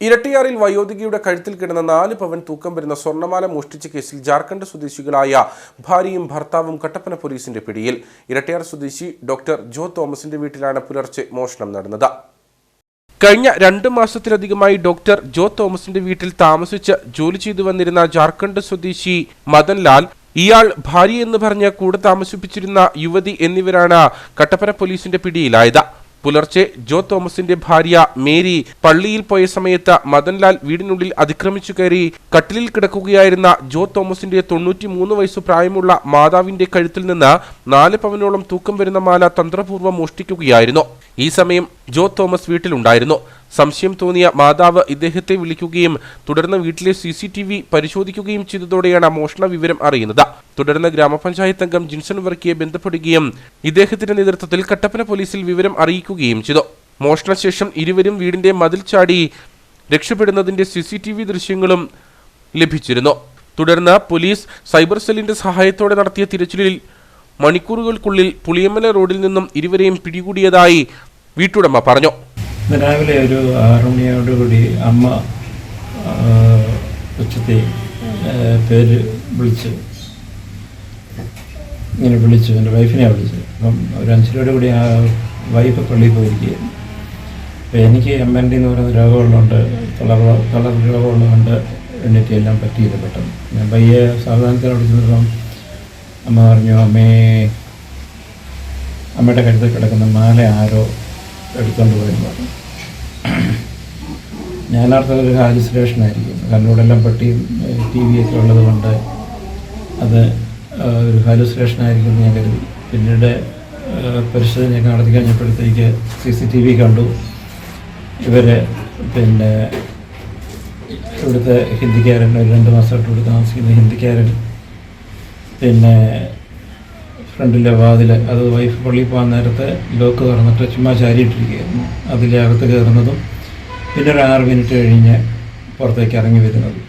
ഇരട്ടിയാറിൽ വയോധികയുടെ കഴുത്തിൽ കിടന്ന നാല് പവൻ തൂക്കം വരുന്ന സ്വർണമാല മോഷ്ടിച്ച കേസിൽ ജാർഖണ്ഡ് സ്വദേശികളായ ഭാര്യയും ഭർത്താവും കട്ടപ്പന പോലീസിന്റെ പിടിയിൽ. ഇരട്ടിയാർ സ്വദേശി ഡോക്ടർ ജോ തോമസിന്റെ വീട്ടിലാണ് പുലർച്ചെ മോഷണം നടന്നത്. കഴിഞ്ഞ രണ്ട് മാസത്തിലധികമായി ഡോക്ടർ ജോ തോമസിന്റെ വീട്ടിൽ താമസിച്ച് ജോലി ചെയ്തു വന്നിരുന്ന ജാർഖണ്ഡ് സ്വദേശി മദൻലാൽ ഇയാൾ ഭാര്യ എന്ന് പറഞ്ഞ് കൂടെ താമസിപ്പിച്ചിരുന്ന യുവതി എന്നിവരാണ് കട്ടപ്പന പോലീസിന്റെ പിടിയിലായത്. പുലർച്ചെ ജോ തോമസിന്റെ ഭാര്യ മേരി പള്ളിയിൽ പോയ സമയത്ത് മദൻലാൽ വീടിനുള്ളിൽ അതിക്രമിച്ചു കയറി കട്ടിലിൽ കിടക്കുകയായിരുന്ന ജോ തോമസിന്റെ തൊണ്ണൂറ്റിമൂന്ന് വയസ്സു പ്രായമുള്ള മാതാവിന്റെ കഴുത്തിൽ നിന്ന് നാല് പവനോളം തൂക്കം വരുന്ന മാല തന്ത്രപൂർവം മോഷ്ടിക്കുകയായിരുന്നു. ഈ സമയം ജോ തോമസ് വീട്ടിലുണ്ടായിരുന്നു. സംശയം തോന്നിയ മാതാവ് ഇദ്ദേഹത്തെ വിളിക്കുകയും തുടർന്ന് വീട്ടിലെ സി സി ടി വി പരിശോധിക്കുകയും ചെയ്തതോടെയാണ് മോഷണ വിവരം അറിയുന്നത്. തുടർന്ന് ഗ്രാമപഞ്ചായത്ത് അംഗം ജിൻസൺ വർക്കിയെ ബന്ധപ്പെടുകയും ഇദ്ദേഹത്തിന്റെ നേതൃത്വത്തിൽ കട്ടപ്പന പോലീസിൽ വിവരം അറിയിക്കുകയും ചെയ്തു. മോഷണശേഷം ഇരുവരും വീടിന്റെ മതിൽ ചാടി രക്ഷപ്പെടുന്നതിന്റെ സി സി ടി വി ദൃശ്യങ്ങളും ലഭിച്ചിരുന്നു. തുടർന്ന് പോലീസ് സൈബർ സെല്ലിന്റെ സഹായത്തോടെ നടത്തിയ തിരച്ചിലിൽ മണിക്കൂറുകൾക്കുള്ളിൽ പുളിയമ്മല റോഡിൽ നിന്നും ഇരുവരെയും പിടികൂടിയതായി വീട്ടുടമ പറഞ്ഞു. രാവിലെ ഒരു ആറുമണിയോടുകൂടി അമ്മ ഉച്ചത്തെ പേര് വിളിച്ച് ഇങ്ങനെ വിളിച്ചു. എന്റെ വൈഫിനെ വിളിച്ചു അപ്പം ഒരു അഞ്ചരയോട് കൂടി ആ വൈഫ് പള്ളിയിൽ പോയിരിക്കുകയായിരുന്നു. അപ്പം എനിക്ക് എം എൻ ഡി എന്ന് പറയുന്ന രോഗമുള്ളതുകൊണ്ട് കളർ കളർ രോഗമുള്ളതുകൊണ്ട് എണ്ണിട്ട് എല്ലാം പറ്റിയില്ല പെട്ടെന്ന്. ഞാൻ പയ്യെ സാവധാനത്തിൽ ചെന്നപ്പം അമ്മ പറഞ്ഞു അമ്മേ അമ്മയുടെ കഴുത്തിൽ കിടക്കുന്ന മാല ആരോ എടുത്തുകൊണ്ട് വരുന്നത് ഞാനാർത്ഥം ഒരു ഹാലുസിനേഷൻ ആയിരിക്കും കാരണം ഇവിടെ എല്ലാം പെട്ടിയും ടി വി ഒക്കെ ഉള്ളത് കൊണ്ട് അത് ഒരു ഹാലുസിനേഷനായിരിക്കും എന്ന് ഞാൻ കരുതി. പിന്നീട് പരിശോധനയൊക്കെ നടത്തി കഴിഞ്ഞപ്പോഴത്തേക്ക് സി സി ടി വി കണ്ടു. ഇവർ പിന്നെ ഇവിടുത്തെ ഹിന്ദിക്കാരൻ ഒരു രണ്ട് മാസമായിട്ട് ഇവിടെ താമസിക്കുന്ന ഹിന്ദിക്കാരൻ പിന്നെ ഫ്രണ്ടിലെ വാതിൽ അത് വൈഫ് പള്ളിയിൽ പോകാൻ നേരത്തെ ലോക്ക് തുറന്നിട്ട് ചുമ്മാ ചാരിയിട്ടിരിക്കുകയായിരുന്നു. അതിലെ അകത്ത് കയറുന്നതും പിന്നെ ഒരു ആറ് മിനിറ്റ് കഴിഞ്ഞ് പുറത്തേക്ക് ഇറങ്ങി വരുന്നതും.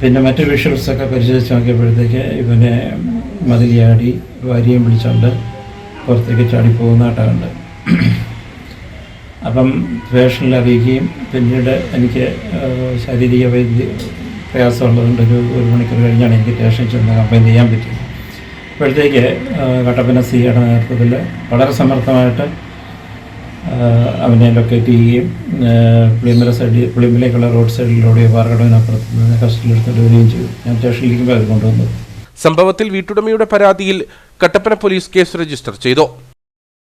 പിന്നെ മറ്റു വിഷ്വൽസൊക്കെ പരിശോധിച്ച് നോക്കിയപ്പോഴത്തേക്ക് ഇവനെ മതിലിയാടി ഭാര്യയും വിളിച്ചുകൊണ്ട് പുറത്തേക്ക് ചാടി പോകുന്നതായിട്ടുണ്ട് അപ്പം ഫേഷനിൽ അറിയിക്കുകയും പിന്നീട് എനിക്ക് ശാരീരിക വൈദ്യ പ്രയാസമുള്ളതുകൊണ്ട് ഒരു ഒരു മണിക്കൂർ കഴിഞ്ഞാണ് എനിക്ക് സ്റ്റേഷനിൽ ചെന്ന് കംപ്ലയിന്റ് ചെയ്യാൻ പറ്റിയത്. അപ്പോഴത്തേക്ക് ആ, കട്ടപ്പന സിയുടെ നേതൃത്വത്തിൽ വളരെ സമർത്ഥമായിട്ട് അവനെ ലൊക്കേറ്റ് ചെയ്യുകയും പുളിമല സൈഡിൽ പുളിമലയ്ക്കുള്ള റോഡ് സൈഡിലൂടെ പാറകടവിനപ്പുറത്ത് നിന്ന് കസ്റ്റഡിയിൽ എടുത്തുകൊണ്ട് വരികയും ചെയ്തു. ഞാൻ സ്റ്റേഷനിലേക്ക് അത് കൊണ്ടുവന്നത് സംഭവത്തിൽ വീട്ടുടമയുടെ പരാതിയിൽ കട്ടപ്പന പോലീസ് കേസ് രജിസ്റ്റർ ചെയ്തു.